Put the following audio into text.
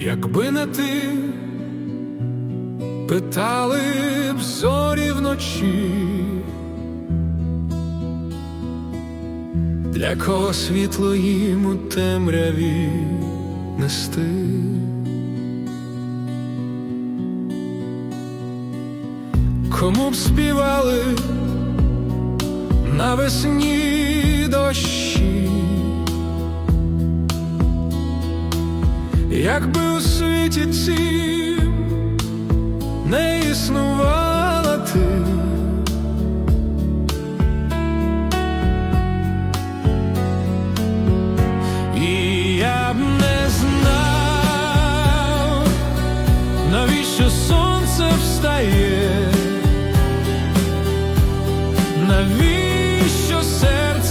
Якби не ти, питали б зорі вночі, для кого світло їм у темряві нести. Кому б співали навесні дощі, якби у світі цім не існувала ти, І я б не знав, навіщо сонце встає, навіщо серце.